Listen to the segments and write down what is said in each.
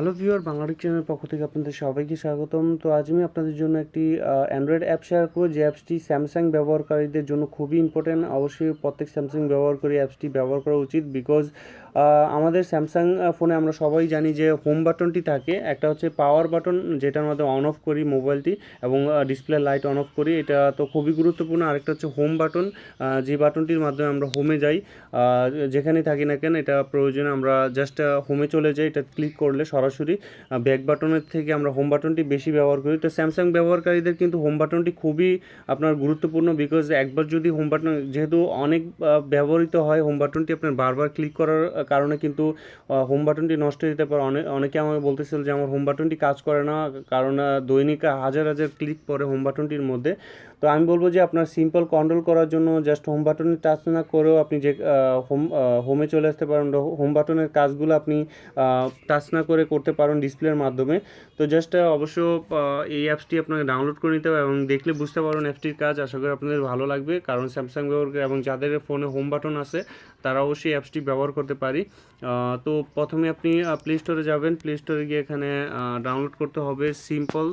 Hello viewer Bangladesh চ্যানেলের পক্ষ থেকে আপনাদের সবাইকে স্বাগতম। তো আজ আমি আপনাদের জন্য একটি অ্যান্ড্রয়েড অ্যাপ শেয়ার করব। যে অ্যাপসটি স্যামসাং ব্যবহারকারীদের জন্য খুবই ইম্পর্টেন্ট অবশ্যই প্রত্যেক স্যামসাং ব্যবহারকারী অ্যাপসটি ব্যবহার করা উচিত বিকজ আমাদের স্যামসাং ফোনে আমরা সবাই জানি যে হোম বাটনটি থাকে। একটা হচ্ছে পাওয়ার বাটন যেটার মাধ্যমে অন অফ করি মোবাইলটি এবং ডিসপ্লে লাইট অন অফ করি। এটা তো খুবই গুরুত্বপূর্ণ। আরেকটা হচ্ছে হোম বাটন যে বাটনটির মাধ্যমে আমরা হোমে যাই আহ, যেখানেই থাকি না কেন এটা প্রয়োজনে আমরা জাস্ট হোমে চলে যাই। এটা ক্লিক করলে সরাসরি ব্যাক বাটনের থেকে আমরা হোম বাটনটি বেশি ব্যবহার করি। তো স্যামসাং ব্যবহারকারীদের কিন্তু হোম বাটনটি খুবই, আপনার গুরুত্বপূর্ণ বিকজ একবার যদি হোম বাটন যেহেতু অনেক ব্যবহৃত হয় হোম বাটনটি আপনার বারবার ক্লিক করার কারণে কিন্তু হোম বাটনটি নষ্ট যেতে পারে। অনেক আমাকে বলতেছিল যে, আমার হোম বাটনটি কাজ করে না, কারণ দৈনিক হাজার হাজার ক্লিক পড়ে হোম বাটনটির মধ্যে। তো আমি বলব যে, আপনার সিম্পল কন্ট্রোল করার জন্য জাস্ট হোম বাটনে টাচ না করেও আপনি যে হোম হোমে চলে আসতে পারেন। হোম বাটনের কাজগুলো আপনি টাচ না করে করতে পারেন ডিসপ্লের মাধ্যমে। তো জাস্ট অবশ্য এই অ্যাপসটি আপনাকে ডাউনলোড করে নিতে হবে এবং দেখলে বুঝতে পারবেন অ্যাপসটির কাজ। আশা করি আপনাদের ভালো লাগবে। কারণ স্যামসাং ব্যবহার করে এবং যাদের ফোনে হোম বাটন আছে, তারা অবশ্যই অ্যাপসটি ব্যবহার করতে পারি। তো প্রথমে আপনি প্লে স্টোরে যাবেন। প্লে স্টোরে গিয়ে এখানে ডাউনলোড করতে হবে সিম্পল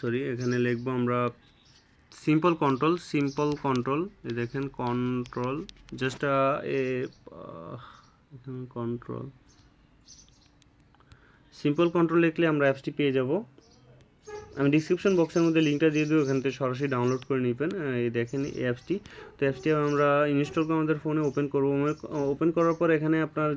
সরি এখানে লিখব আমরা সিম্পল কন্ট্রোল সিম্পল কন্ট্রোল দেখেন control just a control simple control লিখলে আমরা অ্যাপসটি পেয়ে যাব। আমি ডিসক্রিপশন বক্সের মধ্যে লিঙ্কটা দিয়ে দেবো ওখান থেকে সরাসরি ডাউনলোড করে নেবেন। এই দেখেন এই অ্যাপসটি তো অ্যাপসটি আমরা ইনস্টল করে আমাদের ফোনে ওপেন করব। ওপেন করার পর এখানে আপনার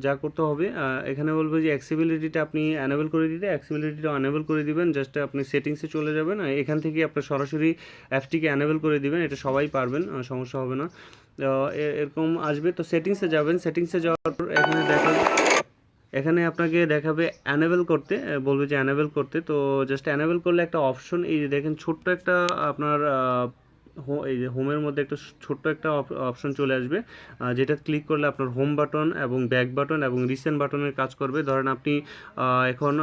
যা- করতে হবে এখানে বলব যে অ্যাক্সিবিলিটিটা আপনি অ্যানেবল করে দিতে অ্যাক্সিবিলিটিটা অ্যানেবল করে দিবেন জাস্ট আপনি সেটিংসে চলে যাবেন। এখান থেকে আপনার সরাসরি অ্যাপসটিকে অ্যানেবল করে দিবেন, এটা সবাই পারবেন সমস্যা হবে না। এরকম আসবে। তো সেটিংসে যাবেন সেটিংসে যাওয়ার পর এখানে দেখা এখানে আপনাকে দেখাবে অ্যানেবেল করতে বলবে যে অ্যানেবেল করতে। তো জাস্ট অ্যানেবেল করলে একটা অপশন এই দেখেন ছোট্ট একটা আপনার এই যে হোমের মধ্যে একটা ছোট্ট একটা অপশন চলে আসবে। যেটা ক্লিক করলে আপনার হোম বাটন এবং ব্যাক বাটন এবং রিসেন্ট বাটনের কাজ করবে। ধরেন আপনি এখন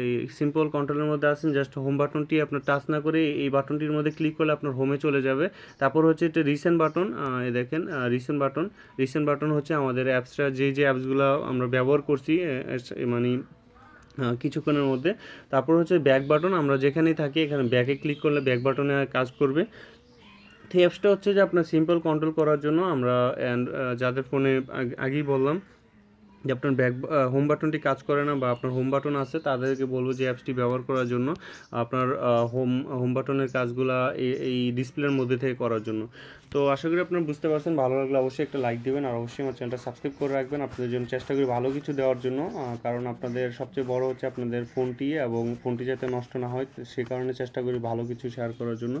এই সিম্পল কন্ট্রোলের মধ্যে আছেন জাস্ট হোম বাটনটি আপনার টাচ না করে এই বাটনটির মধ্যে ক্লিক করলে আপনার হোমে চলে যাবে। তারপর হচ্ছে এটা রিসেন্ট বাটন এই দেখেন রিসেন্ট বাটন রিসেন্ট বাটন হচ্ছে আমাদের অ্যাপসটা যে যে অ্যাপসগুলো আমরা ব্যবহার করছি মানে কিছুক্ষণের মধ্যে। তারপর হচ্ছে ব্যাক বাটন আমরা যেখানেই থাকি, এখানে ব্যাকে ক্লিক করলে ব্যাক বাটনে কাজ করবে। অ্যাপসটা হচ্ছে যে আপনার সিম্পল কন্ট্রোল করার জন্য আমরা অ্যান্ড যাদের ফোনে আগেই বললাম যে আপনার ব্যাক হোম বাটনটি কাজ করে না বা আপনার হোম বাটন আছে, তাদেরকে বলব যে অ্যাপসটি ব্যবহার করার জন্য আপনার হোম হোম বাটনের কাজগুলা এই- ডিসপ্লের মধ্যে থেকে করার জন্য। তো আশা করি আপনারা বুঝতে পারছেন, ভালো লাগলে অবশ্যই একটা লাইক দেবেন আর অবশ্যই আমার চ্যানেলটা সাবস্ক্রাইব করে রাখবেন। আপনাদের জন্য চেষ্টা করি ভালো কিছু দেওয়ার জন্য কারণ আপনাদের সবচেয়ে বড় হচ্ছে আপনাদের ফোনটি এবং ফোনটি যাতে নষ্ট না হয়, সে কারণে চেষ্টা করি ভালো কিছু শেয়ার করার জন্য।